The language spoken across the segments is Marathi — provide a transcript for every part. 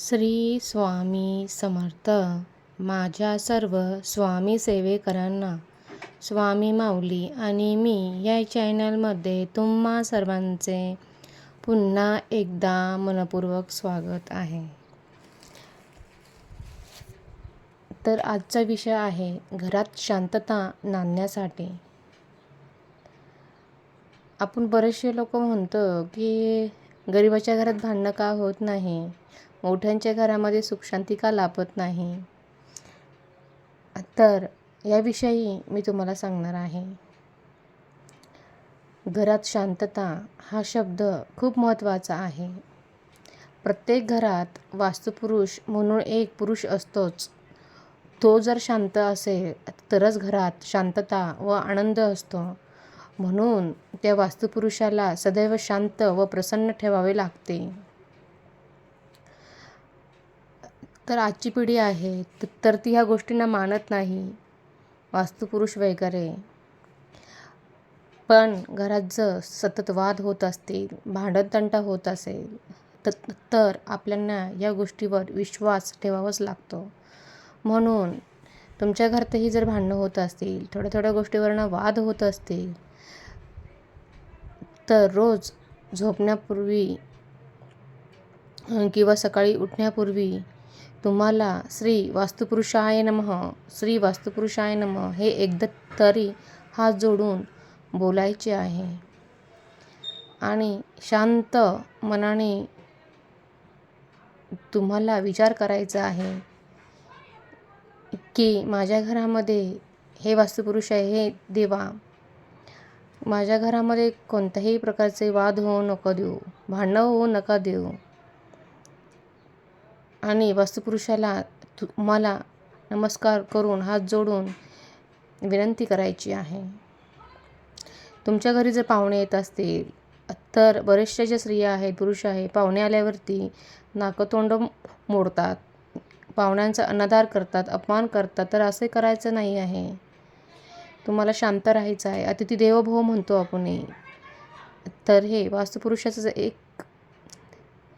श्री स्वामी समर्थ. माझ्या सर्व स्वामी सेवेकरांना स्वामी माऊली आणि मी या चॅनलमध्ये तुम्हा सर्वांचे पुन्हा एकदा मनपूर्वक स्वागत आहे. तर आजचा विषय आहे घरात शांतता नांदण्यासाठी. आपण बरेचसे लोक म्हणतो की गरिबाच्या घरात भांडणं का होत नाही? मोठ्यांच्या घरामध्ये सुखशांती का लाभत नाही? तर याविषयी मी तुम्हाला सांगणार आहे. घरात शांतता हा शब्द खूप महत्त्वाचा आहे. प्रत्येक घरात वास्तुपुरुष म्हणून एक पुरुष असतोच. तो जर शांत असेल तरच घरात शांतता व आनंद असतो. म्हणून त्या वास्तुपुरुषाला सदैव शांत व प्रसन्न ठेवावे लागते. तर आजची पिढी आहे तर ती ह्या गोष्टींना मानत नाही. वास्तुपुरुष वगैरे. पण घरात जर सतत वाद होत असतील भांडणतंटा होत असेल तर तर आपल्यांना या गोष्टीवर विश्वास ठेवावाच लागतो. म्हणून तुमच्या घरातही जर भांडणं होत असतील थोड्या थोड्या गोष्टीवरनं वाद होत असतील तर रोज झोपण्यापूर्वी किंवा सकाळी उठण्यापूर्वी तुम्हाला श्री वास्तुपुरुषाय नमः श्री वास्तुपुरुषाय नमः हे एकदा तरी हात जोडून बोलायचे आहे. आणि शांत मनाने तुम्हाला विचार करायचा आहे की माझ्या घरामध्ये हे वास्तुपुरुष आहे हे देवा माझ्या घरामध्ये कोणत्याही प्रकारचे वाद होऊ नको देऊ भांडणं होऊ नका देऊ आणि वास्तुपुरुषाला तुम्हाला नमस्कार करून हात जोडून विनंती करायची आहे. तुमच्या घरी जर पाहुणे येत असतील तर बरेचशा ज्या स्त्रिया आहेत पुरुष आहे पाहुणे आल्यावरती नाकतोंड मोडतात पाहुण्यांचा अनादार करतात अपमान करतात तर असे करायचं नाही आहे. तुम्हाला शांत राहायचं आहे. अतिथी देवोभव म्हणतो आपण तर हे वास्तुपुरुषाचं एक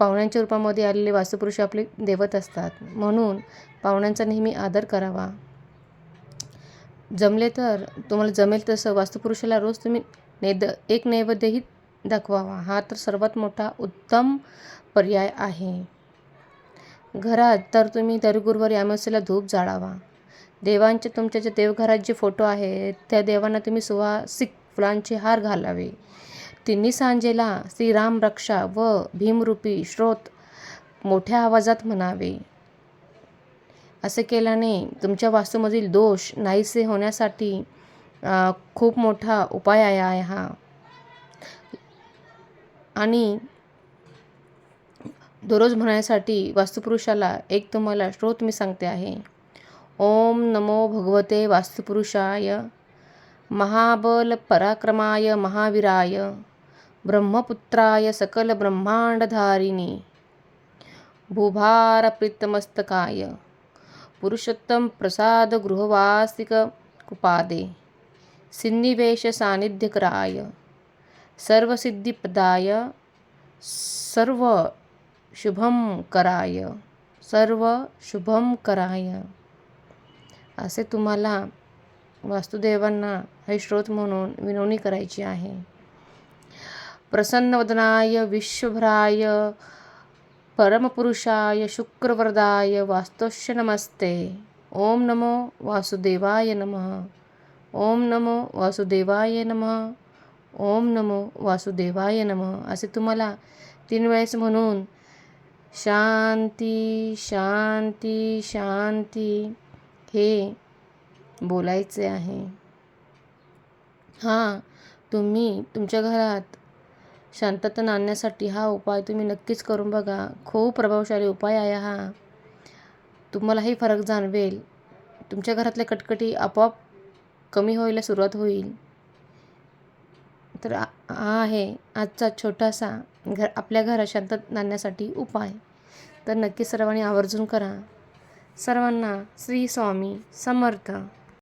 पाहुण्यांच्या रूपामध्ये आलेले वास्तुपुरुष आपले देवत असतात. म्हणून पाहुण्यांचा नेहमी आदर करावा. जमले तर तुम्हाला जमेल तसं वास्तुपुरुषाला रोज तुम्ही नैद एक नैवेद्यही दाखवावा. हा तर सर्वात मोठा उत्तम पर्याय आहे. घरात तर तुम्ही दर गुरुवारी अमावस्येला धूप जाळावा. देवांचे तुमच्या जे देवघरात जे फोटो आहेत त्या देवांना तुम्ही सुवासिक फुलांचे हार घालावे. तिन्ही सांजेला श्रीराम रक्षा व भीमरूपी श्रोत मोठ्या आवाजात म्हणावे असे केल्याने तुमच्या वास्तूमधील दोष नाहीसे होण्यासाठी खूप मोठा उपाय आहे हा. आणि दररोज म्हणण्यासाठी वास्तुपुरुषाला एक तुम्हाला श्रोत मी सांगते आहे. ओम नमो भगवते वास्तुपुरुषाय महाबल पराक्रमाय महावीराय ब्रह्मपुत्राय सकल ब्रह्मांडधारिणी। भूभारप्रीतमस्तकाय। पुरुषोत्तम प्रसाद गृहवासिक कुपादे। सिन्निवेश सान्निध्यकराय सर्वसिद्धिप्रदाय। सर्व शुभम कराय। सर्व शुभम कराय असे तुम्हाला वास्तुदेवांना हे श्रोत म्हणून विनवणी करायची आहे. प्रसन्नवदनाय विश्वभराय परमपुरुषाय शुक्रवरदाय वास्तोष्य नमस्ते. ओम नमो वासुदेवाय नमः. ओम नमो वासुदेवाय नमः. ओम नमो वासुदेवाय नमः. असे तुम्हाला तीन वेळेस म्हणून शांती शांती शांती हे बोलायचे आहे. हां तुम्ही तुमच्या घरात शांतता आणण्यासाठी हा उपाय तुम्ही नक्कीच करून बघा. खूप प्रभावशाली उपाय आहे हा. तुम्हालाही फरक जाणवेल. तुमच्या घरातल्या कटकटी आपोआप कमी व्हायला सुरुवात होईल. तर हा आहे आजचा छोटासा घर आपल्या घरात शांत आणण्यासाठी उपाय. तर नक्की सर्वांनी आवर्जून करा. सर्वांना श्री स्वामी समर्थ.